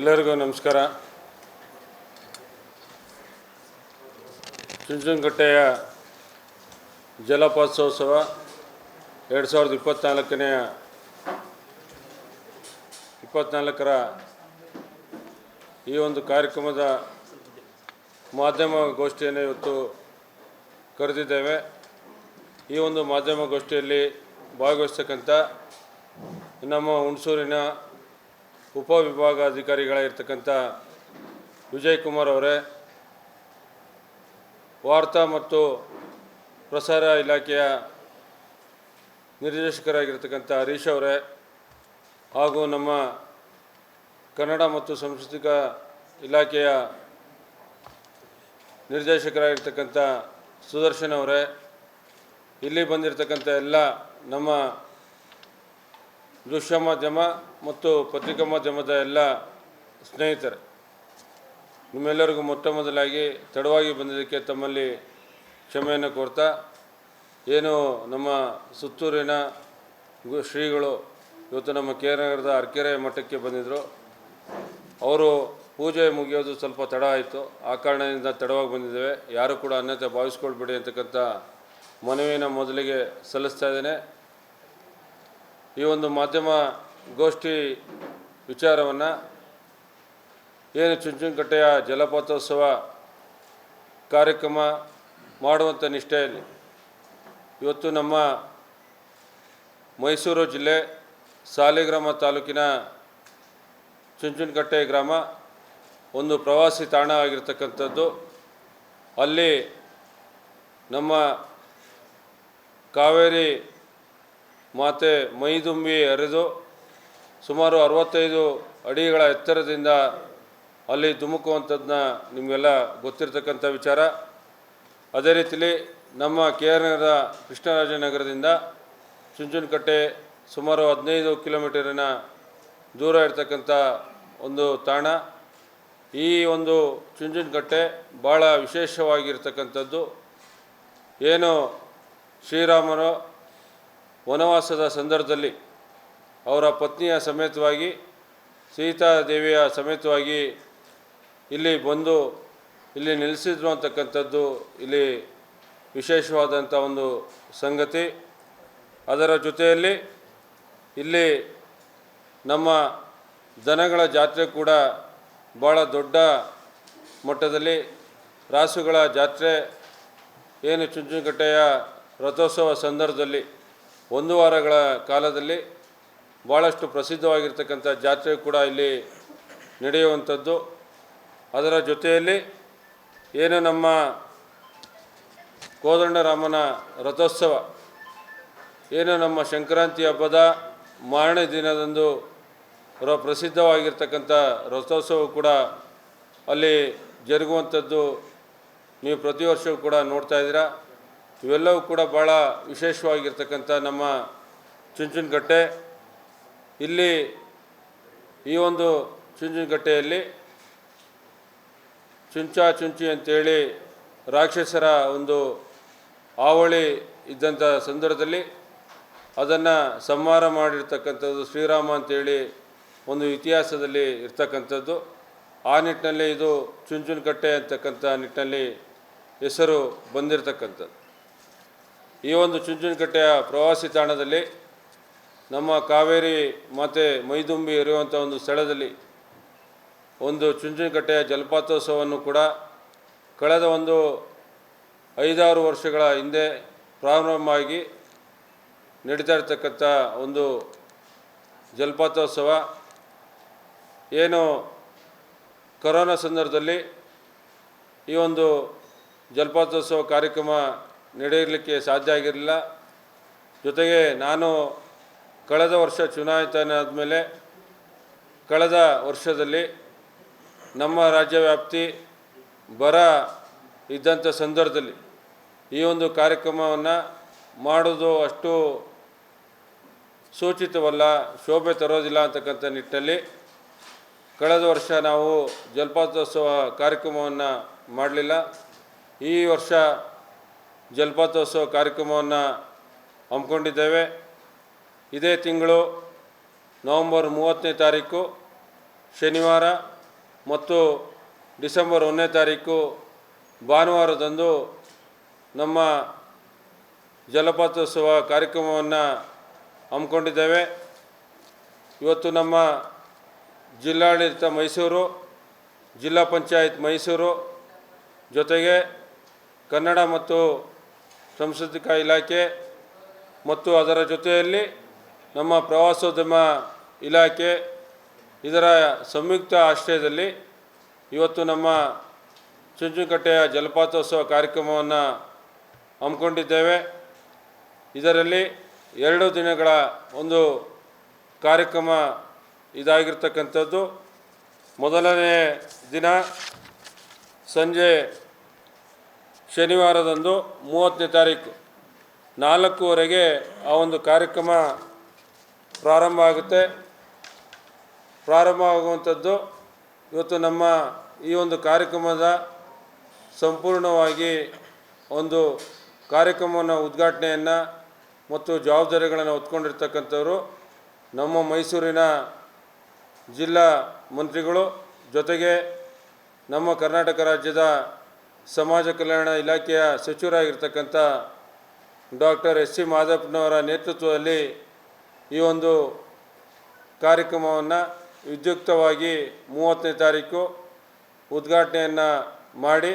ಎಲ್ಲರಿಗೂ ನಮಸ್ಕಾರ. ಚುಂಚನಕಟ್ಟೆಯ ಜಲಪಾತೋತ್ಸವ ಎರಡು ಸಾವಿರದ ಇಪ್ಪತ್ತ್ನಾಲ್ಕನೆಯ ಇಪ್ಪತ್ತ್ನಾಲ್ಕರ ಈ ಒಂದು ಕಾರ್ಯಕ್ರಮದ ಮಾಧ್ಯಮ ಗೋಷ್ಠಿಯನ್ನು ಇವತ್ತು ಕರೆದಿದ್ದೇವೆ. ಈ ಒಂದು ಮಾಧ್ಯಮ ಗೋಷ್ಠಿಯಲ್ಲಿ ಭಾಗವಹಿಸ್ತಕ್ಕಂಥ ನಮ್ಮ ಹುಣಸೂರಿನ ಉಪವಿಭಾಗಾಧಿಕಾರಿಗಳಾಗಿರ್ತಕ್ಕಂಥ ವಿಜಯ್ ಕುಮಾರ್ ಅವರೇ, ವಾರ್ತಾ ಮತ್ತು ಪ್ರಸಾರ ಇಲಾಖೆಯ ನಿರ್ದೇಶಕರಾಗಿರ್ತಕ್ಕಂಥ ಹರೀಶ್ ಅವರೇ ಹಾಗೂ ನಮ್ಮ ಕನ್ನಡ ಮತ್ತು ಸಾಂಸ್ಕೃತಿಕ ಇಲಾಖೆಯ ನಿರ್ದೇಶಕರಾಗಿರ್ತಕ್ಕಂಥ ಸುದರ್ಶನ್ ಅವರೇ, ಇಲ್ಲಿ ಬಂದಿರತಕ್ಕಂಥ ಎಲ್ಲ ನಮ್ಮ ದೃಶ್ಯ ಮಾಧ್ಯಮ ಮತ್ತು ಪತ್ರಿಕಾ ಮಾಧ್ಯಮದ ಎಲ್ಲ ಸ್ನೇಹಿತರೆ, ನಿಮ್ಮೆಲ್ಲರಿಗೂ ಮೊಟ್ಟ ಮೊದಲಾಗಿ ತಡವಾಗಿ ಬಂದಿದ್ದಕ್ಕೆ ತಮ್ಮಲ್ಲಿ ಕ್ಷಮೆಯನ್ನು ಕೋರ್ತಾ, ಏನು ನಮ್ಮ ಸುತ್ತೂರಿನ ಶ್ರೀಗಳು ಇವತ್ತು ನಮ್ಮ ಕೆ ನಗರದ ಅರ್ಕೆರೆ ಮಠಕ್ಕೆ ಬಂದಿದ್ದರು ಅವರು ಪೂಜೆ ಮುಗಿಯೋದು ಸ್ವಲ್ಪ ತಡ ಆಯಿತು. ಆ ಕಾರಣದಿಂದ ತಡವಾಗಿ ಬಂದಿದ್ದೇವೆ. ಯಾರು ಕೂಡ ಅನ್ಯತೆ ಭಾವಿಸ್ಕೊಳ್ಬೇಡಿ ಅಂತಕ್ಕಂಥ ಮನವಿಯನ್ನು ಮೊದಲಿಗೆ ಸಲ್ಲಿಸ್ತಾ ಇದ್ದೇನೆ. ಈ ಒಂದು ಮಾಧ್ಯಮ ಗೋಷ್ಠಿ ವಿಚಾರವನ್ನು ಏನು ಚುಂಚುಂಕಟ್ಟೆಯ ಜಲಪಾತೋತ್ಸವ ಕಾರ್ಯಕ್ರಮ ಮಾಡುವಂಥ ನಿಷ್ಠೆಯಲ್ಲಿ ಇವತ್ತು ನಮ್ಮ ಮೈಸೂರು ಜಿಲ್ಲೆ ಸಾಲಿಗ್ರಾಮ ತಾಲೂಕಿನ ಚುಂಚುನಕಟ್ಟೆ ಗ್ರಾಮ ಒಂದು ಪ್ರವಾಸಿ ತಾಣ ಆಗಿರ್ತಕ್ಕಂಥದ್ದು. ಅಲ್ಲಿ ನಮ್ಮ ಕಾವೇರಿ ಮಾತೆ ಮೈದುಂಬಿ ಹರಿದು ಸುಮಾರು ಅರವತ್ತೈದು ಅಡಿಗಳ ಎತ್ತರದಿಂದ ಅಲ್ಲಿ ಧುಮುಕುವಂಥದ್ದನ್ನ ನಿಮಗೆಲ್ಲ ಗೊತ್ತಿರತಕ್ಕಂಥ ವಿಚಾರ. ಅದೇ ರೀತಿಲಿ ನಮ್ಮ ಕೆ ಆರ್ ನಗರದ ಕೃಷ್ಣರಾಜನಗರದಿಂದ ಚುಂಚುನಕಟ್ಟೆ ಸುಮಾರು ಹದಿನೈದು ಕಿಲೋಮೀಟರಿನ ದೂರ ಇರತಕ್ಕಂಥ ಒಂದು ತಾಣ. ಈ ಒಂದು ಚುಂಚುನಕಟ್ಟೆ ಭಾಳ ವಿಶೇಷವಾಗಿರ್ತಕ್ಕಂಥದ್ದು. ಏನು ಶ್ರೀರಾಮನು ವನವಾಸದ ಸಂದರ್ಭದಲ್ಲಿ ಅವರ ಪತ್ನಿಯ ಸಮೇತವಾಗಿ, ಸೀತಾದೇವಿಯ ಸಮೇತವಾಗಿ ಇಲ್ಲಿ ಬಂದು, ಇಲ್ಲಿ ನೆಲೆಸಿದ್ರು ಅಂತಕ್ಕಂಥದ್ದು ಇಲ್ಲಿ ವಿಶೇಷವಾದಂಥ ಒಂದು ಸಂಗತಿ. ಅದರ ಜೊತೆಯಲ್ಲಿ ಇಲ್ಲಿ ನಮ್ಮ ದನಗಳ ಜಾತ್ರೆ ಕೂಡ ಭಾಳ ದೊಡ್ಡ ಮಟ್ಟದಲ್ಲಿ ರಾಸುಗಳ ಜಾತ್ರೆ, ಏನು ಚುಂಚುಕಟ್ಟೆಯ ರಥೋತ್ಸವ ಸಂದರ್ಭದಲ್ಲಿ ಒಂದು ವಾರಗಳ ಕಾಲದಲ್ಲಿ ಭಾಳಷ್ಟು ಪ್ರಸಿದ್ಧವಾಗಿರ್ತಕ್ಕಂಥ ಜಾತ್ರೆ ಕೂಡ ಇಲ್ಲಿ ನಡೆಯುವಂಥದ್ದು. ಅದರ ಜೊತೆಯಲ್ಲಿ ಏನು ನಮ್ಮ ಕೋದಂಡರಾಮನ ರಥೋತ್ಸವ, ಏನು ನಮ್ಮ ಸಂಕ್ರಾಂತಿ ಹಬ್ಬದ ಮಾರನೇ ದಿನದಂದು ರ ಪ್ರಸಿದ್ಧವಾಗಿರ್ತಕ್ಕಂಥ ರಥೋತ್ಸವ ಕೂಡ ಅಲ್ಲಿ ಜರುಗುವಂಥದ್ದು ನೀವು ಪ್ರತಿ ವರ್ಷವೂ ಕೂಡ ನೋಡ್ತಾ ಇದ್ದೀರಾ. ಇವೆಲ್ಲವೂ ಕೂಡ ಭಾಳ ವಿಶೇಷವಾಗಿರ್ತಕ್ಕಂಥ ನಮ್ಮ ಚುಂಚುನಕಟ್ಟೆ ಇಲ್ಲಿ ಈ ಒಂದು ಚುಂಚುನಕಟ್ಟೆಯಲ್ಲಿ ಚುಂಚ ಚುಂಚಿ ಅಂತೇಳಿ ರಾಕ್ಷಸರ ಒಂದು ಆವಳಿ ಇದ್ದಂಥ ಸಂದರ್ಭದಲ್ಲಿ ಅದನ್ನು ಸಂಹಾರ ಮಾಡಿರ್ತಕ್ಕಂಥದ್ದು ಶ್ರೀರಾಮ ಅಂತೇಳಿ ಒಂದು ಇತಿಹಾಸದಲ್ಲಿ ಇರ್ತಕ್ಕಂಥದ್ದು. ಆ ನಿಟ್ಟಿನಲ್ಲಿ ಇದು ಚುಂಚುನಕಟ್ಟೆ ಅಂತಕ್ಕಂಥ ನಿಟ್ಟಿನಲ್ಲಿ ಹೆಸರು ಬಂದಿರತಕ್ಕಂಥದ್ದು. ಈ ಒಂದು ಚುಂಚನಕಟ್ಟೆಯ ಪ್ರವಾಸಿ ತಾಣದಲ್ಲಿ ನಮ್ಮ ಕಾವೇರಿ ಮಾತೆ ಮೈದುಂಬಿ ಇರುವಂಥ ಒಂದು ಸ್ಥಳದಲ್ಲಿ ಒಂದು ಚುಂಚನಕಟ್ಟೆಯ ಜಲಪಾತೋತ್ಸವವನ್ನು ಕೂಡ ಕಳೆದ ಒಂದು ಐದಾರು ವರ್ಷಗಳ ಹಿಂದೆ ಪ್ರಾರಂಭವಾಗಿ ನಡೀತಾ ಇರ್ತಕ್ಕಂಥ ಒಂದು ಜಲಪಾತೋತ್ಸವ. ಏನು ಕೊರೋನಾ ಸಂದರ್ಭದಲ್ಲಿ ಈ ಒಂದು ಜಲಪಾತೋತ್ಸವ ಕಾರ್ಯಕ್ರಮ ನಡೆಯಲಿಕ್ಕೆ ಸಾಧ್ಯ ಆಗಿರಲಿಲ್ಲ. ಜೊತೆಗೆ ನಾನು ಕಳೆದ ವರ್ಷ ಚುನಾಯಿತನಾದಮೇಲೆ ಕಳೆದ ವರ್ಷದಲ್ಲಿ ನಮ್ಮ ರಾಜ್ಯ ವ್ಯಾಪ್ತಿ ಬರ ಇದ್ದಂಥ ಸಂದರ್ಭದಲ್ಲಿ ಈ ಒಂದು ಕಾರ್ಯಕ್ರಮವನ್ನು ಮಾಡೋದು ಅಷ್ಟು ಸೂಚಿತವಲ್ಲ, ಶೋಭೆ ತರೋದಿಲ್ಲ ಅಂತಕ್ಕಂಥ ನಿಟ್ಟಿನಲ್ಲಿ ಕಳೆದ ವರ್ಷ ನಾವು ಜಲಪಾತೋತ್ಸವ ಕಾರ್ಯಕ್ರಮವನ್ನು ಮಾಡಲಿಲ್ಲ. ಈ ವರ್ಷ ಜಲಪಾತೋತ್ಸವ ಕಾರ್ಯಕ್ರಮವನ್ನು ಹಮ್ಮಿಕೊಂಡಿದ್ದೇವೆ. ಇದೇ ತಿಂಗಳು ನವಂಬರ್ ಮೂವತ್ತನೇ ತಾರೀಕು, ಶನಿವಾರ ಮತ್ತು ಡಿಸೆಂಬರ್ ಒಂದನೇ ತಾರೀಕು ಭಾನುವಾರದಂದು ನಮ್ಮ ಜಲಪಾತೋತ್ಸವ ಕಾರ್ಯಕ್ರಮವನ್ನು ಹಮ್ಮಿಕೊಂಡಿದ್ದೇವೆ. ಇವತ್ತು ನಮ್ಮ ಜಿಲ್ಲಾಡಳಿತ ಮೈಸೂರು, ಜಿಲ್ಲಾ ಪಂಚಾಯತ್ ಮೈಸೂರು ಜೊತೆಗೆ ಕನ್ನಡ ಮತ್ತು ಸಾಂಸ್ಕೃತಿಕ ಇಲಾಖೆ ಮತ್ತು ಅದರ ಜೊತೆಯಲ್ಲಿ ನಮ್ಮ ಪ್ರವಾಸೋದ್ಯಮ ಇಲಾಖೆ ಇದರ ಸಂಯುಕ್ತ ಆಶ್ರಯದಲ್ಲಿ ಇವತ್ತು ನಮ್ಮ ಚುಂಚುಕಟ್ಟೆಯ ಜಲಪಾತೋತ್ಸವ ಕಾರ್ಯಕ್ರಮವನ್ನು ಹಮ್ಮಿಕೊಂಡಿದ್ದೇವೆ. ಇದರಲ್ಲಿ ಎರಡು ದಿನಗಳ ಒಂದು ಕಾರ್ಯಕ್ರಮ ಇದಾಗಿರ್ತಕ್ಕಂಥದ್ದು. ಮೊದಲನೇ ದಿನ ಸಂಜೆ ಶನಿವಾರದಂದು ಮೂವತ್ತನೇ ತಾರೀಕು. ನಾಲ್ಕೂವರೆಗೆ ಆ ಒಂದು ಕಾರ್ಯಕ್ರಮ ಪ್ರಾರಂಭ ಆಗುತ್ತೆ. ಪ್ರಾರಂಭ ಆಗುವಂಥದ್ದು ಇವತ್ತು ನಮ್ಮ ಈ ಒಂದು ಕಾರ್ಯಕ್ರಮದ ಸಂಪೂರ್ಣವಾಗಿ ಒಂದು ಕಾರ್ಯಕ್ರಮವನ್ನು ಉದ್ಘಾಟನೆಯನ್ನು ಮತ್ತು ಜವಾಬ್ದಾರಿಗಳನ್ನು ಹೊತ್ಕೊಂಡಿರ್ತಕ್ಕಂಥವರು ನಮ್ಮ ಮೈಸೂರಿನ ಜಿಲ್ಲಾ ಮಂತ್ರಿಗಳು ಜೊತೆಗೆ ನಮ್ಮ ಕರ್ನಾಟಕ ರಾಜ್ಯದ ಸಮಾಜ ಕಲ್ಯಾಣ ಇಲಾಖೆಯ ಸಚಿವರಾಗಿರ್ತಕ್ಕಂಥ ಡಾಕ್ಟರ್ ಎಸ್ ಸಿ ಮಾದಪ್ಪನವರ ನೇತೃತ್ವದಲ್ಲಿ ಈ ಒಂದು ಕಾರ್ಯಕ್ರಮವನ್ನು ವಿದ್ಯುಕ್ತವಾಗಿ ಮೂವತ್ತನೇ ತಾರೀಕು ಉದ್ಘಾಟನೆಯನ್ನು ಮಾಡಿ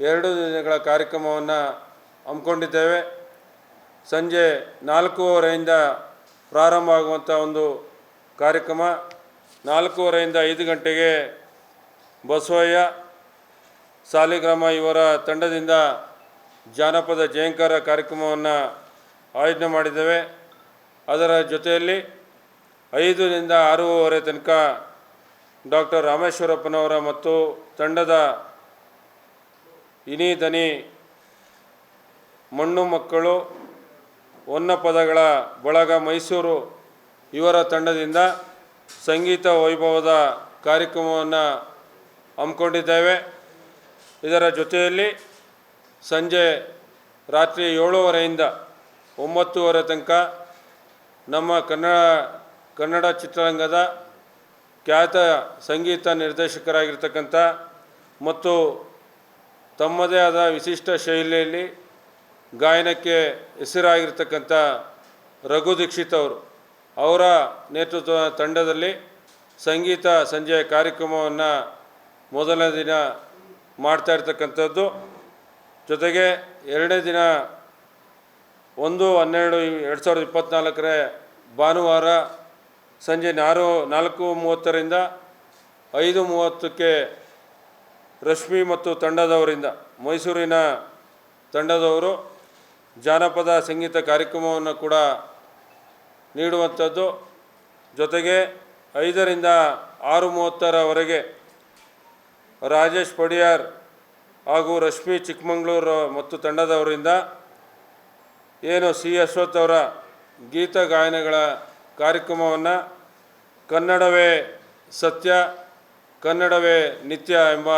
ಎರಡು ದಿನಗಳ ಕಾರ್ಯಕ್ರಮವನ್ನು ಹಮ್ಮಿಕೊಂಡಿದ್ದೇವೆ. ಸಂಜೆ ನಾಲ್ಕೂವರೆಯಿಂದ ಪ್ರಾರಂಭ ಆಗುವಂಥ ಒಂದು ಕಾರ್ಯಕ್ರಮ. ನಾಲ್ಕೂವರೆಯಿಂದ ಐದು ಗಂಟೆಗೆ ಬಸವಯ್ಯ ಸಾಲಿಗ್ರಾಮ ಇವರ ತಂಡದಿಂದ ಜಾನಪದ ಜಯಂಕರ ಕಾರ್ಯಕ್ರಮವನ್ನು ಆಯೋಜನೆ ಮಾಡಿದ್ದೇವೆ. ಅದರ ಜೊತೆಯಲ್ಲಿ ಐದರಿಂದ ಆರೂವರೆ ತನಕ ಡಾಕ್ಟರ್ ರಾಮೇಶ್ವರಪ್ಪನವರ ಮತ್ತು ತಂಡದ ಇನಿ ದನಿ ಮಣ್ಣು ಮಕ್ಕಳು ಹೊನ್ನ ಪದಗಳ ಬಳಗ ಮೈಸೂರು ಇವರ ತಂಡದಿಂದ ಸಂಗೀತ ವೈಭವದ ಕಾರ್ಯಕ್ರಮವನ್ನು ಹಮ್ಮಿಕೊಂಡಿದ್ದೇವೆ. ಇದರ ಜೊತೆಯಲ್ಲಿ ಸಂಜೆ ರಾತ್ರಿ ಏಳುವರೆಯಿಂದ ಒಂಬತ್ತುವರೆ ತನಕ ನಮ್ಮ ಕನ್ನಡ ಕನ್ನಡ ಚಿತ್ರರಂಗದ ಖ್ಯಾತ ಸಂಗೀತ ನಿರ್ದೇಶಕರಾಗಿರ್ತಕ್ಕಂಥ ಮತ್ತು ತಮ್ಮದೇ ಆದ ವಿಶಿಷ್ಟ ಶೈಲಿಯಲ್ಲಿ ಗಾಯನಕ್ಕೆ ಹೆಸರಾಗಿರ್ತಕ್ಕಂಥ ರಘು ದೀಕ್ಷಿತ್ ಅವರು ಅವರ ನೇತೃತ್ವ ತಂಡದಲ್ಲಿ ಸಂಗೀತ ಸಂಜೆಯ ಕಾರ್ಯಕ್ರಮವನ್ನು ಮೊದಲನೇ ದಿನ ಮಾಡ್ತಾ ಇರ್ತಕ್ಕಂಥದ್ದು. ಜೊತೆಗೆ ಎರಡನೇ ದಿನ ಒಂದು, ಹನ್ನೆರಡು, ಎರಡು ಸಾವಿರದ ಇಪ್ಪತ್ತ್ನಾಲ್ಕರ ಭಾನುವಾರ ಸಂಜೆ ನಾರು, ನಾಲ್ಕು ಮೂವತ್ತರಿಂದ ಐದು ಮೂವತ್ತಕ್ಕೆ ರಶ್ಮಿ ಮತ್ತು ತಂಡದವರಿಂದ, ಮೈಸೂರಿನ ತಂಡದವರು ಜಾನಪದ ಸಂಗೀತ ಕಾರ್ಯಕ್ರಮವನ್ನು ಕೂಡ ನೀಡುವಂಥದ್ದು. ಜೊತೆಗೆ ಐದರಿಂದ ಆರು ಮೂವತ್ತರವರೆಗೆ ರಾಜೇಶ್ ಪಡಿಯಾರ್ ಹಾಗೂ ರಶ್ಮಿ ಚಿಕ್ಕಮಗಳೂರು ಮತ್ತು ತಂಡದವರಿಂದ ಏನು ಸಿ ಅಶ್ವಥ್ ಅವರ ಗೀತ ಗಾಯನಗಳ ಕಾರ್ಯಕ್ರಮವನ್ನು ಕನ್ನಡವೇ ಸತ್ಯ, ಕನ್ನಡವೇ ನಿತ್ಯ ಎಂಬ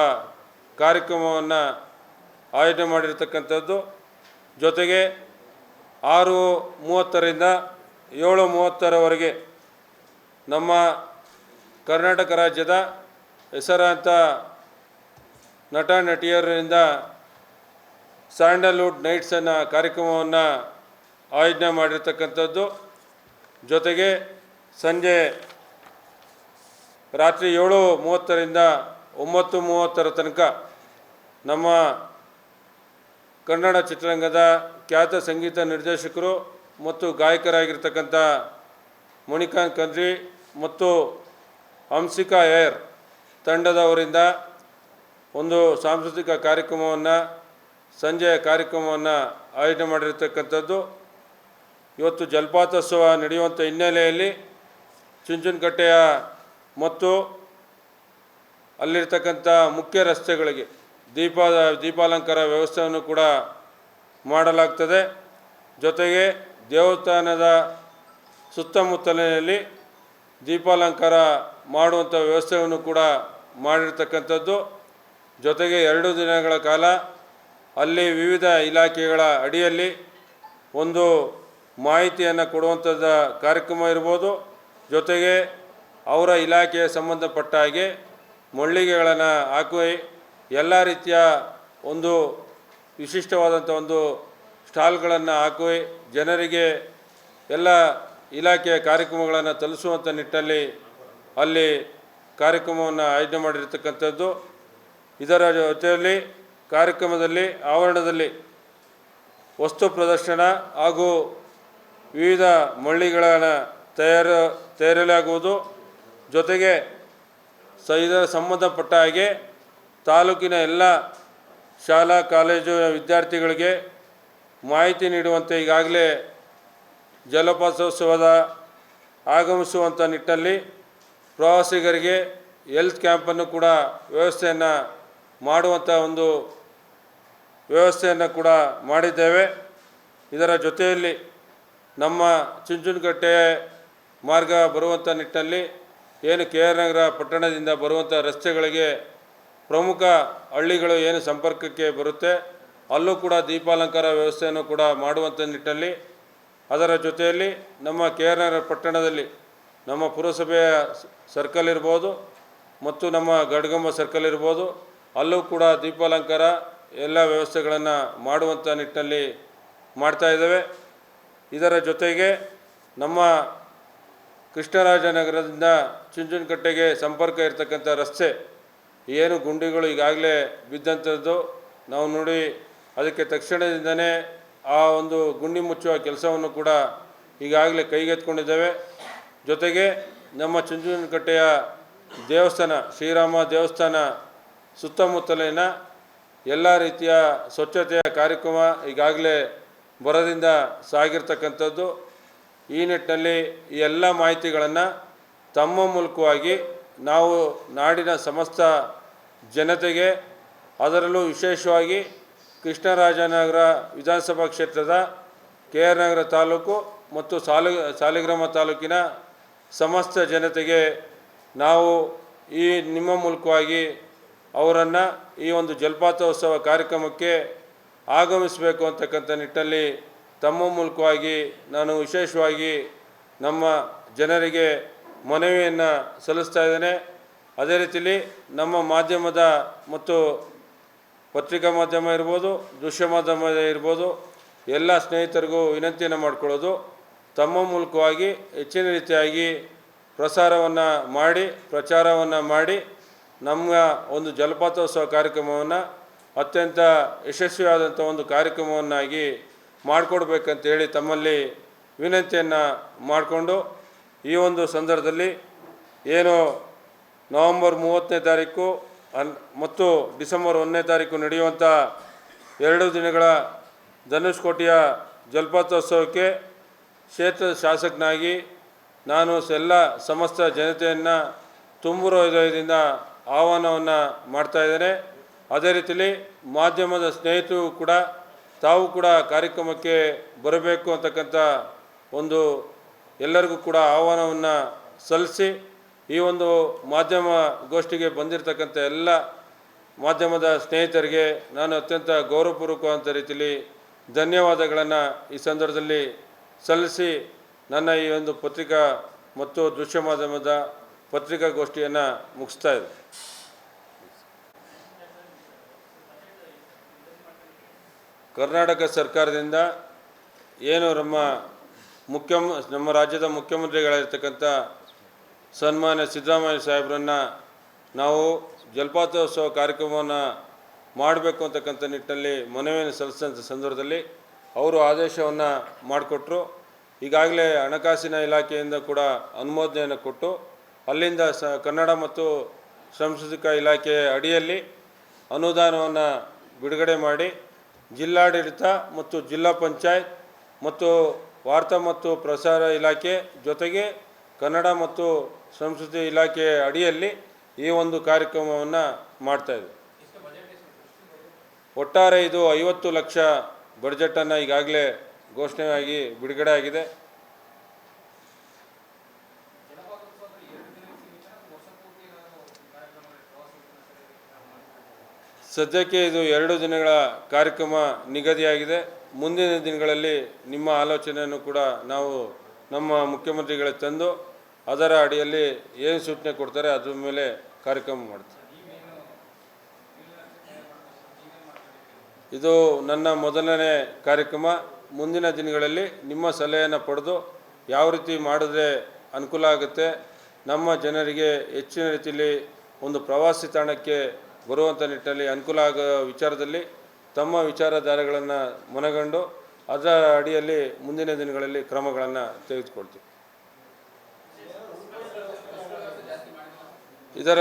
ಕಾರ್ಯಕ್ರಮವನ್ನು ಆಯೋಜನೆ ಮಾಡಿರ್ತಕ್ಕಂಥದ್ದು. ಜೊತೆಗೆ ಆರು ಮೂವತ್ತರಿಂದ ಏಳು ಮೂವತ್ತರವರೆಗೆ ನಮ್ಮ ಕರ್ನಾಟಕ ರಾಜ್ಯದ ಹೆಸರಾಂತ ನಟ ನಟಿಯರಿಂದ ಸ್ಯಾಂಡಲ್ವುಡ್ ನೈಟ್ಸ್ ಅನ್ನೋ ಕಾರ್ಯಕ್ರಮವನ್ನು ಆಯೋಜನೆ ಮಾಡಿರ್ತಕ್ಕಂಥದ್ದು. ಜೊತೆಗೆ ಸಂಜೆ ರಾತ್ರಿ ಏಳು ಮೂವತ್ತರಿಂದ ಒಂಬತ್ತು ಮೂವತ್ತರ ತನಕ ನಮ್ಮ ಕನ್ನಡ ಚಿತ್ರರಂಗದ ಖ್ಯಾತ ಸಂಗೀತ ನಿರ್ದೇಶಕರು ಮತ್ತು ಗಾಯಕರಾಗಿರ್ತಕ್ಕಂಥ ಮಣಿಕಾಂತ್ ಕಂದ್ರಿ ಮತ್ತು ಹಂಸಿಕಾ ಏರ್ ತಂಡದವರಿಂದ ಒಂದು ಸಾಂಸ್ಕೃತಿಕ ಕಾರ್ಯಕ್ರಮವನ್ನು, ಸಂಜೆಯ ಕಾರ್ಯಕ್ರಮವನ್ನು ಆಯೋಜನೆ ಮಾಡಿರ್ತಕ್ಕಂಥದ್ದು. ಇವತ್ತು ಜಲಪಾತೋತ್ಸವ ನಡೆಯುವಂಥ ಹಿನ್ನೆಲೆಯಲ್ಲಿ ಚುಂಚುನಕಟ್ಟೆಯ ಮತ್ತು ಅಲ್ಲಿರ್ತಕ್ಕಂಥ ಮುಖ್ಯ ರಸ್ತೆಗಳಿಗೆ ದೀಪ, ದೀಪಾಲಂಕಾರ ವ್ಯವಸ್ಥೆಯನ್ನು ಕೂಡ ಮಾಡಲಾಗ್ತದೆ. ಜೊತೆಗೆ ದೇವಸ್ಥಾನದ ಸುತ್ತಮುತ್ತಲಿನಲ್ಲಿ ದೀಪಾಲಂಕಾರ ಮಾಡುವಂಥ ವ್ಯವಸ್ಥೆಯನ್ನು ಕೂಡ ಮಾಡಿರ್ತಕ್ಕಂಥದ್ದು. ಜೊತೆಗೆ ಎರಡು ದಿನಗಳ ಕಾಲ ಅಲ್ಲಿ ವಿವಿಧ ಇಲಾಖೆಗಳ ಅಡಿಯಲ್ಲಿ ಒಂದು ಮಾಹಿತಿಯನ್ನು ಕೊಡುವಂಥದ್ದು ಕಾರ್ಯಕ್ರಮ ಇರ್ಬೋದು. ಜೊತೆಗೆ ಅವರ ಇಲಾಖೆಯ ಸಂಬಂಧಪಟ್ಟ ಹಾಗೆ ಮಳ್ಳಿಗೆಗಳನ್ನು ಹಾಕಿ ಎಲ್ಲ ರೀತಿಯ ಒಂದು ವಿಶಿಷ್ಟವಾದಂಥ ಒಂದು ಸ್ಟಾಲ್ಗಳನ್ನು ಹಾಕಿ ಜನರಿಗೆ ಎಲ್ಲ ಇಲಾಖೆಯ ಕಾರ್ಯಕ್ರಮಗಳನ್ನು ತಲುಪಿಸುವಂಥ ನಿಟ್ಟಲ್ಲಿ ಅಲ್ಲಿ ಕಾರ್ಯಕ್ರಮವನ್ನು ಆಯೋಜನೆ ಮಾಡಿರ್ತಕ್ಕಂಥದ್ದು. ಇದರ ಜೊತೆಯಲ್ಲಿ ಕಾರ್ಯಕ್ರಮದಲ್ಲಿ, ಆವರಣದಲ್ಲಿ ವಸ್ತು ಪ್ರದರ್ಶನ ಹಾಗೂ ವಿವಿಧ ಮಳ್ಳಿಗಳನ್ನು ತಯಾರು, ತಯಾರಲಾಗುವುದು. ಜೊತೆಗೆ ಸ ಇದರ ಸಂಬಂಧಪಟ್ಟ ಹಾಗೆ ತಾಲೂಕಿನ ಎಲ್ಲ ಶಾಲಾ, ಕಾಲೇಜು ವಿದ್ಯಾರ್ಥಿಗಳಿಗೆ ಮಾಹಿತಿ ನೀಡುವಂತೆ ಈಗಾಗಲೇ ಜಲಪಾತೋತ್ಸವದ ಆಗಮಿಸುವಂಥ ನಿಟ್ಟಲ್ಲಿ ಪ್ರವಾಸಿಗರಿಗೆ ಹೆಲ್ತ್ ಕ್ಯಾಂಪನ್ನು ಕೂಡ ವ್ಯವಸ್ಥೆಯನ್ನು ಮಾಡುವಂಥ ಒಂದು ವ್ಯವಸ್ಥೆಯನ್ನು ಕೂಡ ಮಾಡಿದ್ದೇವೆ. ಇದರ ಜೊತೆಯಲ್ಲಿ ನಮ್ಮ ಚುಂಚುನಕಟ್ಟೆ ಮಾರ್ಗ ಬರುವಂಥ ನಿಟ್ಟಿನಲ್ಲಿ ಏನು ಕೆ ಆರ್ ನಗರ ಪಟ್ಟಣದಿಂದ ಬರುವಂಥ ರಸ್ತೆಗಳಿಗೆ ಪ್ರಮುಖ ಹಳ್ಳಿಗಳು ಏನು ಸಂಪರ್ಕಕ್ಕೆ ಬರುತ್ತೆ, ಅಲ್ಲೂ ಕೂಡ ದೀಪಾಲಂಕಾರ ವ್ಯವಸ್ಥೆಯನ್ನು ಕೂಡ ಮಾಡುವಂಥ ನಿಟ್ಟಿನಲ್ಲಿ. ಅದರ ಜೊತೆಯಲ್ಲಿ ನಮ್ಮ ಕೆ ಆರ್ ನಗರ ಪಟ್ಟಣದಲ್ಲಿ ನಮ್ಮ ಪುರಸಭೆಯ ಸರ್ಕಲ್ ಇರ್ಬೋದು, ಮತ್ತು ನಮ್ಮ ಗಡ್ಗಂಬ ಸರ್ಕಲ್ ಇರ್ಬೋದು ಅಲ್ಲೂ ಕೂಡ ದೀಪಾಲಂಕಾರ ಎಲ್ಲ ವ್ಯವಸ್ಥೆಗಳನ್ನು ಮಾಡುವಂಥ ನಿಟ್ಟಿನಲ್ಲಿ ಮಾಡ್ತಾ ಇದ್ದೇವೆ. ಇದರ ಜೊತೆಗೆ ನಮ್ಮ ಕೃಷ್ಣರಾಜನಗರದಿಂದ ಚುಂಚುನಕಟ್ಟೆಗೆ ಸಂಪರ್ಕ ಇರತಕ್ಕಂಥ ರಸ್ತೆ, ಏನು ಗುಂಡಿಗಳು ಈಗಾಗಲೇ ಬಿದ್ದಂಥದ್ದು, ನಾವು ನೋಡಿ ಅದಕ್ಕೆ ತಕ್ಷಣದಿಂದನೇ ಆ ಒಂದು ಗುಂಡಿ ಮುಚ್ಚುವ ಕೆಲಸವನ್ನು ಕೂಡ ಈಗಾಗಲೇ ಕೈಗೆತ್ಕೊಂಡಿದ್ದೇವೆ ಜೊತೆಗೆ ನಮ್ಮ ಚುಂಚುನಕಟ್ಟೆಯ ದೇವಸ್ಥಾನ, ಶ್ರೀರಾಮ ದೇವಸ್ಥಾನ ಸುತ್ತಮುತ್ತಲಿನ ಎಲ್ಲ ರೀತಿಯ ಸ್ವಚ್ಛತೆಯ ಕಾರ್ಯಕ್ರಮ ಈಗಾಗಲೇ ಬರದಿಂದ ಸಾಗಿರ್ತಕ್ಕಂಥದ್ದು. ಈ ನಿಟ್ಟಿನಲ್ಲಿ ಈ ಎಲ್ಲ ಮಾಹಿತಿಗಳನ್ನು ತಮ್ಮ ಮೂಲಕವಾಗಿ ನಾವು ನಾಡಿನ ಸಮಸ್ತ ಜನತೆಗೆ, ಅದರಲ್ಲೂ ವಿಶೇಷವಾಗಿ ಕೃಷ್ಣರಾಜನಗರ ವಿಧಾನಸಭಾ ಕ್ಷೇತ್ರದ ಕೆ ಆರ್ ನಗರ ತಾಲೂಕು ಮತ್ತು ಸಾಲು, ಸಾಲಿಗ್ರಾಮ ತಾಲೂಕಿನ ಸಮಸ್ತ ಜನತೆಗೆ ನಾವು ಈ ನಿಮ್ಮ ಮೂಲಕವಾಗಿ ಅವರನ್ನು ಈ ಒಂದು ಜಲಪಾತೋತ್ಸವ ಕಾರ್ಯಕ್ರಮಕ್ಕೆ ಆಗಮಿಸಬೇಕು ಅಂತಕ್ಕಂಥ ನಿಟ್ಟಲ್ಲಿ ತಮ್ಮ ಮೂಲಕವಾಗಿ ನಾನು ವಿಶೇಷವಾಗಿ ನಮ್ಮ ಜನರಿಗೆ ಮನವಿಯನ್ನು ಸಲ್ಲಿಸ್ತಾ ಇದ್ದೇನೆ. ಅದೇ ರೀತಿಯಲ್ಲಿ ನಮ್ಮ ಮಾಧ್ಯಮದ ಮತ್ತು ಪತ್ರಿಕಾ ಮಾಧ್ಯಮ ಇರ್ಬೋದು, ದೃಶ್ಯ ಮಾಧ್ಯಮ ಇರ್ಬೋದು, ಎಲ್ಲ ಸ್ನೇಹಿತರಿಗೂ ವಿನಂತಿಯನ್ನು ಮಾಡಿಕೊಳ್ಳೋದು. ತಮ್ಮ ಮೂಲಕವಾಗಿ ಹೆಚ್ಚಿನ ರೀತಿಯಾಗಿ ಪ್ರಸಾರವನ್ನು ಮಾಡಿ, ಪ್ರಚಾರವನ್ನು ಮಾಡಿ ನಮ್ಮ ಒಂದು ಜಲಪಾತೋತ್ಸವ ಕಾರ್ಯಕ್ರಮವನ್ನು ಅತ್ಯಂತ ಯಶಸ್ವಿಯಾದಂಥ ಒಂದು ಕಾರ್ಯಕ್ರಮವನ್ನಾಗಿ ಮಾಡಿಕೊಡ್ಬೇಕಂತೇಳಿ ತಮ್ಮಲ್ಲಿ ವಿನಂತಿಯನ್ನು ಮಾಡಿಕೊಂಡು ಈ ಒಂದು ಸಂದರ್ಭದಲ್ಲಿ ಏನು ನವಂಬರ್ ಮೂವತ್ತನೇ ತಾರೀಕು ಅನ್ ಮತ್ತು ಡಿಸೆಂಬರ್ ಒಂದನೇ ತಾರೀಕು ನಡೆಯುವಂಥ ಎರಡು ದಿನಗಳ ಧನುಷ್ಕೋಟಿಯ ಜಲಪಾತೋತ್ಸವಕ್ಕೆ ಕ್ಷೇತ್ರದ ಶಾಸಕನಾಗಿ ನಾನು ಎಲ್ಲ ಸಮಸ್ತ ಜನತೆಯನ್ನು ತುಂಬು ಹೃದಯದಿಂದ ಆಹ್ವಾನವನ್ನು ಮಾಡ್ತಾ ಇದ್ದಾರೆ. ಅದೇ ರೀತಿಯಲ್ಲಿ ಮಾಧ್ಯಮದ ಸ್ನೇಹಿತರು ಕೂಡ ತಾವು ಕೂಡ ಕಾರ್ಯಕ್ರಮಕ್ಕೆ ಬರಬೇಕು ಅಂತಕ್ಕಂಥ ಒಂದು ಎಲ್ಲರಿಗೂ ಕೂಡ ಆಹ್ವಾನವನ್ನು ಸಲ್ಲಿಸಿ ಈ ಒಂದು ಮಾಧ್ಯಮ ಗೋಷ್ಠಿಗೆ ಬಂದಿರತಕ್ಕಂಥ ಎಲ್ಲ ಮಾಧ್ಯಮದ ಸ್ನೇಹಿತರಿಗೆ ನಾನು ಅತ್ಯಂತ ಗೌರವಪೂರ್ವಕವಾದಂಥ ರೀತಿಯಲ್ಲಿ ಧನ್ಯವಾದಗಳನ್ನು ಈ ಸಂದರ್ಭದಲ್ಲಿ ಸಲ್ಲಿಸಿ ನನ್ನ ಈ ಒಂದು ಪತ್ರಿಕಾ ಮತ್ತು ದೃಶ್ಯ ಮಾಧ್ಯಮದ ಪತ್ರಿಕಾಗೋಷ್ಠಿಯನ್ನು ಮುಗಿಸ್ತಾ ಇದೆ ಕರ್ನಾಟಕ ಸರ್ಕಾರದಿಂದ ಏನು ನಮ್ಮ ಮುಖ್ಯ ನಮ್ಮ ರಾಜ್ಯದ ಮುಖ್ಯಮಂತ್ರಿಗಳಿರ್ತಕ್ಕಂಥ ಸನ್ಮಾನ್ಯ ಸಿದ್ದರಾಮಯ್ಯ ಸಾಹೇಬ್ರನ್ನ ನಾವು ಜಲಪಾತೋತ್ಸವ ಕಾರ್ಯಕ್ರಮವನ್ನು ಮಾಡಬೇಕು ಅಂತಕ್ಕಂಥ ನಿಟ್ಟಿನಲ್ಲಿ ಮನವಿಯನ್ನು ಸಲ್ಲಿಸಿದಂಥ ಸಂದರ್ಭದಲ್ಲಿ ಅವರು ಆದೇಶವನ್ನು ಮಾಡಿಕೊಟ್ರು. ಈಗಾಗಲೇ ಹಣಕಾಸಿನ ಇಲಾಖೆಯಿಂದ ಕೂಡ ಅನುಮೋದನೆಯನ್ನು ಕೊಟ್ಟು ಅಲ್ಲಿಂದ ಸ ಕನ್ನಡ ಮತ್ತು ಸಾಂಸ್ಕೃತಿಕ ಇಲಾಖೆಯ ಅಡಿಯಲ್ಲಿ ಅನುದಾನವನ್ನು ಬಿಡುಗಡೆ ಮಾಡಿ ಜಿಲ್ಲಾಡಳಿತ ಮತ್ತು ಜಿಲ್ಲಾ ಪಂಚಾಯತ್ ಮತ್ತು ವಾರ್ತಾ ಮತ್ತು ಪ್ರಸಾರ ಇಲಾಖೆ ಜೊತೆಗೆ ಕನ್ನಡ ಮತ್ತು ಸಂಸ್ಕೃತಿ ಇಲಾಖೆ ಅಡಿಯಲ್ಲಿ ಈ ಒಂದು ಕಾರ್ಯಕ್ರಮವನ್ನು ಮಾಡ್ತಾಯಿದೆ ಒಟ್ಟಾರೆ ಇದು ಐವತ್ತು ಲಕ್ಷ ಬಡ್ಜೆಟನ್ನು ಈಗಾಗಲೇ ಘೋಷಣೆಯಾಗಿ ಬಿಡುಗಡೆ ಆಗಿದೆ. ಸದ್ಯಕ್ಕೆ ಇದು ಎರಡು ದಿನಗಳ ಕಾರ್ಯಕ್ರಮ ನಿಗದಿಯಾಗಿದೆ. ಮುಂದಿನ ದಿನಗಳಲ್ಲಿ ನಿಮ್ಮ ಆಲೋಚನೆಯನ್ನು ಕೂಡ ನಾವು ನಮ್ಮ ಮುಖ್ಯಮಂತ್ರಿಗಳಿಗೆ ತಂದು ಅದರ ಅಡಿಯಲ್ಲಿ ಏನು ಸೂಚನೆ ಕೊಡ್ತಾರೆ ಅದ್ರ ಮೇಲೆ ಕಾರ್ಯಕ್ರಮ ಮಾಡ್ತೀವಿ. ಇದು ನನ್ನ ಮೊದಲನೇ ಕಾರ್ಯಕ್ರಮ. ಮುಂದಿನ ದಿನಗಳಲ್ಲಿ ನಿಮ್ಮ ಸಲಹೆಯನ್ನು ಪಡೆದು ಯಾವ ರೀತಿ ಮಾಡಿದ್ರೆ ಅನುಕೂಲ ಆಗುತ್ತೆ. ನಮ್ಮ ಜನರಿಗೆ ಹೆಚ್ಚಿನ ರೀತಿಯಲ್ಲಿ ಒಂದು ಪ್ರವಾಸಿ ತಾಣಕ್ಕೆ ಬರುವಂಥ ನಿಟ್ಟಲ್ಲಿ ಅನುಕೂಲ ಆಗೋ ವಿಚಾರದಲ್ಲಿ ತಮ್ಮ ವಿಚಾರಧಾರೆಗಳನ್ನು ಮನಗಂಡು ಅದರ ಅಡಿಯಲ್ಲಿ ಮುಂದಿನ ದಿನಗಳಲ್ಲಿ ಕ್ರಮಗಳನ್ನು ತೆಗೆದುಕೊಳ್ತೀವಿ. ಇದರ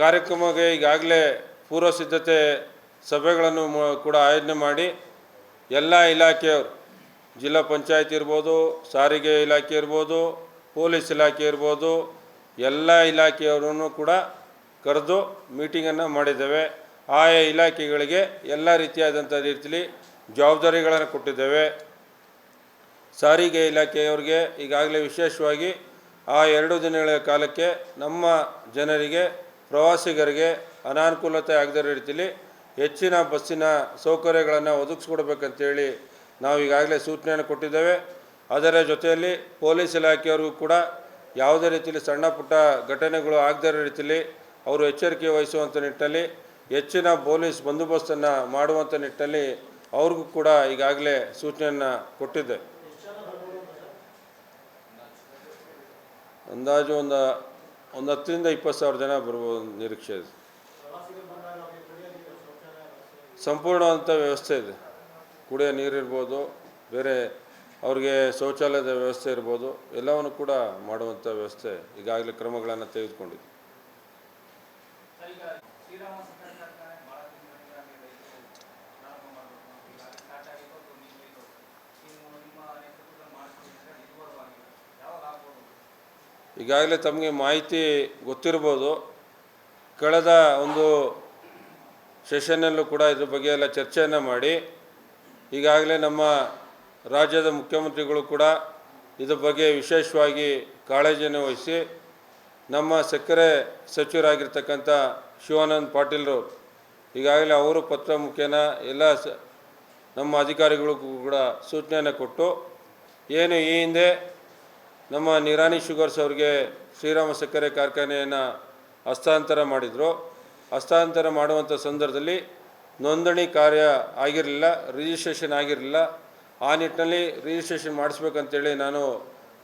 ಕಾರ್ಯಕ್ರಮಕ್ಕೆ ಈಗಾಗಲೇ ಪೂರ್ವ ಸಿದ್ಧತೆ ಸಭೆಗಳನ್ನು ಕೂಡ ಆಯೋಜನೆ ಮಾಡಿ ಎಲ್ಲ ಇಲಾಖೆಯವರು, ಜಿಲ್ಲಾ ಪಂಚಾಯತ್ ಇರ್ಬೋದು, ಸಾರಿಗೆ ಇಲಾಖೆ ಇರ್ಬೋದು, ಪೊಲೀಸ್ ಇಲಾಖೆ ಇರ್ಬೋದು, ಎಲ್ಲ ಇಲಾಖೆಯವರನ್ನು ಕೂಡ ಕರೆದು ಮೀಟಿಂಗನ್ನು ಮಾಡಿದ್ದೇವೆ. ಆಯಾ ಇಲಾಖೆಗಳಿಗೆ ಎಲ್ಲ ರೀತಿಯಾದಂಥ ರೀತಿಯಲ್ಲಿ ಜವಾಬ್ದಾರಿಗಳನ್ನು ಕೊಟ್ಟಿದ್ದೇವೆ. ಸಾರಿಗೆ ಇಲಾಖೆಯವರಿಗೆ ಈಗಾಗಲೇ ವಿಶೇಷವಾಗಿ ಆ ಎರಡು ದಿನಗಳ ಕಾಲಕ್ಕೆ ನಮ್ಮ ಜನರಿಗೆ, ಪ್ರವಾಸಿಗರಿಗೆ ಅನಾನುಕೂಲತೆ ಆಗದ ರೀತಿಯಲ್ಲಿ ಹೆಚ್ಚಿನ ಬಸ್ಸಿನ ಸೌಕರ್ಯಗಳನ್ನು ಒದಗಿಸ್ಕೊಡ್ಬೇಕಂತೇಳಿ ನಾವು ಈಗಾಗಲೇ ಸೂಚನೆಯನ್ನು ಕೊಟ್ಟಿದ್ದೇವೆ. ಅದರ ಜೊತೆಯಲ್ಲಿ ಪೊಲೀಸ್ ಇಲಾಖೆಯವ್ರಿಗೂ ಕೂಡ ಯಾವುದೇ ರೀತಿಯಲ್ಲಿ ಸಣ್ಣ ಪುಟ್ಟ ಘಟನೆಗಳು ಆಗದ ರೀತಿಯಲ್ಲಿ ಅವರು ಎಚ್ಚರಿಕೆ ವಹಿಸುವಂಥ ನಿಟ್ಟಲ್ಲಿ ಹೆಚ್ಚಿನ ಪೊಲೀಸ್ ಬಂದೋಬಸ್ತನ್ನು ಮಾಡುವಂಥ ನಿಟ್ಟಲ್ಲಿ ಅವ್ರಿಗೂ ಕೂಡ ಈಗಾಗಲೇ ಸೂಚನೆಯನ್ನು ಕೊಟ್ಟಿದ್ದೆ ಅಂದಾಜು ಒಂದು ಒಂದು ಹತ್ತರಿಂದ ಇಪ್ಪತ್ತು ಸಾವಿರ ಜನ ಬರ್ಬೋದು ನಿರೀಕ್ಷೆ ಇದೆ. ಸಂಪೂರ್ಣವಂಥ ವ್ಯವಸ್ಥೆ ಇದೆ. ಕುಡಿಯೋ ನೀರಿರ್ಬೋದು ಬೇರೆ ಅವ್ರಿಗೆ ಶೌಚಾಲಯದ ವ್ಯವಸ್ಥೆ ಇರ್ಬೋದು, ಎಲ್ಲವನ್ನು ಕೂಡ ಮಾಡುವಂಥ ವ್ಯವಸ್ಥೆ ಈಗಾಗಲೇ ಕ್ರಮಗಳನ್ನು ತೆಗೆದುಕೊಂಡಿದೆ. ಈಗಾಗಲೇ ತಮಗೆ ಮಾಹಿತಿ ಗೊತ್ತಿರ್ಬೋದು. ಕಳೆದ ಒಂದು ಸೆಷನ್ನಲ್ಲೂ ಕೂಡ ಇದ್ರ ಬಗ್ಗೆ ಎಲ್ಲ ಚರ್ಚೆಯನ್ನು ಮಾಡಿ. ಈಗಾಗಲೇ ನಮ್ಮ ರಾಜ್ಯದ ಮುಖ್ಯಮಂತ್ರಿಗಳು ಕೂಡ ಇದ್ರ ಬಗ್ಗೆ ವಿಶೇಷವಾಗಿ ಕಾಳಜಿಯನ್ನು ವಹಿಸಿ ನಮ್ಮ ಸಕ್ಕರೆ ಸಚಿವರಾಗಿರ್ತಕ್ಕಂಥ ಶಿವಾನಂದ್ ಪಾಟೀಲ್ರು, ಈಗಾಗಲೇ ಅವರು ಪತ್ರ ಮುಖೇನ ಎಲ್ಲ ಸ, ನಮ್ಮ ಅಧಿಕಾರಿಗಳಿಗೂ ಕೂಡ ಸೂಚನೆಯನ್ನು ಕೊಟ್ಟು, ಏನು ಈ ಹಿಂದೆ ನಮ್ಮ ನಿರಾಣಿ ಶುಗರ್ಸ್ ಅವ್ರಿಗೆ ಶ್ರೀರಾಮ ಸಕ್ಕರೆ ಕಾರ್ಖಾನೆಯನ್ನು ಹಸ್ತಾಂತರ ಮಾಡಿದರು. ಹಸ್ತಾಂತರ ಮಾಡುವಂಥ ಸಂದರ್ಭದಲ್ಲಿ ನೋಂದಣಿ ಕಾರ್ಯ ಆಗಿರಲಿಲ್ಲ ರಿಜಿಸ್ಟ್ರೇಷನ್ ಆಗಿರಲಿಲ್ಲ. ಆ ನಿಟ್ಟಿನಲ್ಲಿ ರಿಜಿಸ್ಟ್ರೇಷನ್ ಮಾಡಿಸ್ಬೇಕಂತೇಳಿ ನಾನು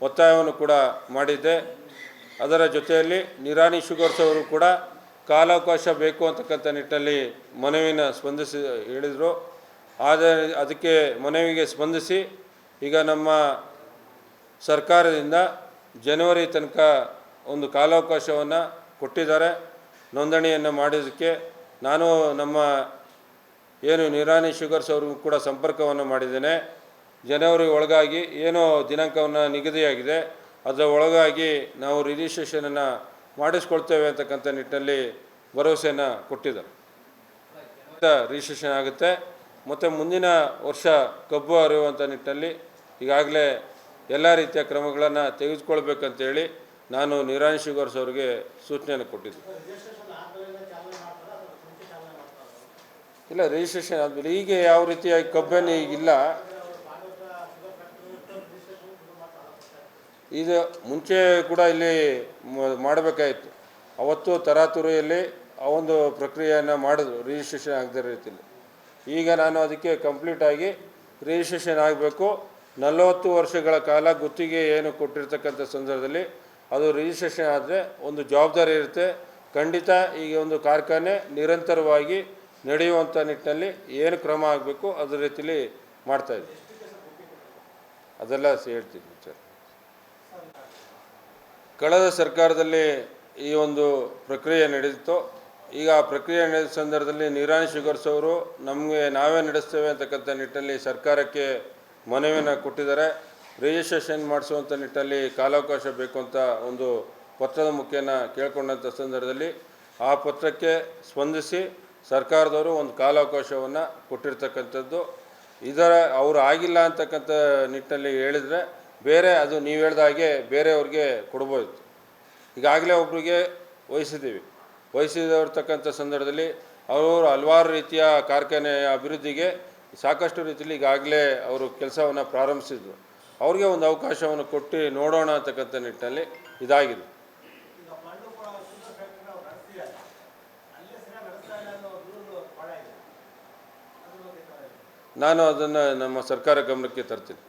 ಒತ್ತಾಯವನ್ನು ಕೂಡ ಮಾಡಿದ್ದೆ. ಅದರ ಜೊತೆಯಲ್ಲಿ ನಿರಾಣಿ ಶುಗರ್ಸ್ ಅವರು ಕೂಡ ಕಾಲಾವಕಾಶ ಬೇಕು ಅಂತಕ್ಕಂಥ ನಿಟ್ಟಲ್ಲಿ ಮನವಿನ ಸ್ಪಂದಿಸಿ ಹೇಳಿದರು. ಆದರೆ ಅದಕ್ಕೆ ಮನವಿಗೆ ಸ್ಪಂದಿಸಿ ಈಗ ನಮ್ಮ ಸರ್ಕಾರದಿಂದ ಜನವರಿ ತನಕ ಒಂದು ಕಾಲಾವಕಾಶವನ್ನು ಕೊಟ್ಟಿದ್ದಾರೆ. ನೋಂದಣಿಯನ್ನು ಮಾಡಿದ್ದಕ್ಕೆ ನಾನು ನಮ್ಮ ಏನು ನಿರಾಣಿ ಶುಗರ್ಸ್ ಅವ್ರಿಗೂ ಕೂಡ ಸಂಪರ್ಕವನ್ನು ಮಾಡಿದ್ದೇನೆ. ಜನವರಿ ಒಳಗಾಗಿ ಏನೋ ದಿನಾಂಕವನ್ನು ನಿಗದಿಯಾಗಿದೆ. ಅದರ ಒಳಗಾಗಿ ನಾವು ರಿಜಿಸ್ಟ್ರೇಷನನ್ನು ಮಾಡಿಸ್ಕೊಳ್ತೇವೆ ಅಂತಕ್ಕಂಥ ನಿಟ್ಟಿನಲ್ಲಿ ಭರವಸೆಯನ್ನು ಕೊಟ್ಟಿದ್ದಾರೆ. ರಿಜಿಸ್ಟ್ರೇಷನ್ ಆಗುತ್ತೆ. ಮತ್ತು ಮುಂದಿನ ವರ್ಷ ಕಬ್ಬು ಹರಿಯುವಂಥ ನಿಟ್ಟಿನಲ್ಲಿ ಈಗಾಗಲೇ ಎಲ್ಲ ರೀತಿಯ ಕ್ರಮಗಳನ್ನು ತೆಗೆದುಕೊಳ್ಬೇಕಂತೇಳಿ ನಾನು ನಿರಾಣಿ ಶುಗರ್ಸ್ ಅವರಿಗೆ ಸೂಚನೆಯನ್ನು ಕೊಟ್ಟಿದ್ದೆ. ಇಲ್ಲ ರಿಜಿಸ್ಟ್ರೇಷನ್ ಆದಮೇಲೆ ಈಗ ಯಾವ ರೀತಿಯಾಗಿ ಕಬ್ಬನ್ನು ಈಗಿಲ್ಲ ಇದು ಮುಂಚೆ ಕೂಡ ಇಲ್ಲಿ ಮಾಡಬೇಕಾಯಿತು. ಅವತ್ತು ತರಾತುರಿಯಲ್ಲಿ ಆ ಒಂದು ಪ್ರಕ್ರಿಯೆಯನ್ನು ಮಾಡಿದ್ರು ರಿಜಿಸ್ಟ್ರೇಷನ್ ಆಗದೇ ರೀತಿಯಲ್ಲಿ ಈಗ ನಾನು ಅದಕ್ಕೆ ಕಂಪ್ಲೀಟಾಗಿ ರಿಜಿಸ್ಟ್ರೇಷನ್ ಆಗಬೇಕು. ನಲವತ್ತು ವರ್ಷಗಳ ಕಾಲ ಗುತ್ತಿಗೆ ಏನು ಕೊಟ್ಟಿರ್ತಕ್ಕಂಥ ಸಂದರ್ಭದಲ್ಲಿ ಅದು ರಿಜಿಸ್ಟ್ರೇಷನ್ ಆದರೆ ಒಂದು ಜವಾಬ್ದಾರಿ ಇರುತ್ತೆ. ಖಂಡಿತ ಈಗ ಒಂದು ಕಾರ್ಖಾನೆ ನಿರಂತರವಾಗಿ ನಡೆಯುವಂಥ ನಿಟ್ಟಿನಲ್ಲಿ ಏನು ಕ್ರಮ ಆಗಬೇಕು ಅದರ ರೀತಿಯಲ್ಲಿ ಮಾಡ್ತಾಯಿದ್ದೀವಿ ಅದೆಲ್ಲ ಹೇಳ್ತೀನಿ, ಸರ್. ಕಳೆದ ಸರ್ಕಾರದಲ್ಲಿ ಈ ಒಂದು ಪ್ರಕ್ರಿಯೆ ನಡೆದಿತ್ತು. ಈಗ ಆ ಪ್ರಕ್ರಿಯೆ ನಡೆದ ಸಂದರ್ಭದಲ್ಲಿ ನಿರಾಣಿ ಶುಗರ್ಸ್ ಅವರು ನಮಗೆ ನಾವೇ ನಡೆಸ್ತೇವೆ ಅಂತಕ್ಕಂಥ ನಿಟ್ಟಿನಲ್ಲಿ ಸರ್ಕಾರಕ್ಕೆ ಮನವಿಯನ್ನು ಕೊಟ್ಟಿದ್ದಾರೆ. ರಿಜಿಸ್ಟ್ರೇಷನ್ ಮಾಡಿಸುವಂಥ ನಿಟ್ಟಲ್ಲಿ ಕಾಲಾವಕಾಶ ಬೇಕು ಅಂತ ಒಂದು ಪತ್ರದ ಮುಖೇನ ಕೇಳ್ಕೊಂಡಂಥ ಸಂದರ್ಭದಲ್ಲಿ ಆ ಪತ್ರಕ್ಕೆ ಸ್ಪಂದಿಸಿ ಸರ್ಕಾರದವರು ಒಂದು ಕಾಲಾವಕಾಶವನ್ನು ಕೊಟ್ಟಿರ್ತಕ್ಕಂಥದ್ದು. ಇದರ ಅವರು ಆಗಿಲ್ಲ ಅಂತಕ್ಕಂಥ ನಿಟ್ಟಿನಲ್ಲಿ ಹೇಳಿದರೆ ಬೇರೆ ಅದು ನೀವು ಹೇಳ್ದ ಹಾಗೆ ಬೇರೆಯವ್ರಿಗೆ ಕೊಡ್ಬೋದು. ಈಗಾಗಲೇ ಒಬ್ಬರಿಗೆ ವಹಿಸಿದ್ದೀವಿ. ವಹಿಸಿದವ್ರತಕ್ಕಂಥ ಸಂದರ್ಭದಲ್ಲಿ ಅವರು ಹಲವಾರು ರೀತಿಯ ಕಾರ್ಖಾನೆಯ ಅಭಿವೃದ್ಧಿಗೆ ಸಾಕಷ್ಟು ರೀತಿಯಲ್ಲಿ ಈಗಾಗಲೇ ಅವರು ಕೆಲಸವನ್ನು ಪ್ರಾರಂಭಿಸಿದ್ರು. ಅವ್ರಿಗೆ ಒಂದು ಅವಕಾಶವನ್ನು ಕೊಟ್ಟು ನೋಡೋಣ ಅಂತಕ್ಕಂಥ ನಿಟ್ಟಿನಲ್ಲಿ ಇದಾಗಿದೆ. ನಾನು ಅದನ್ನು ನಮ್ಮ ಸರ್ಕಾರ ಗಮನಕ್ಕೆ ತರ್ತೀನಿ.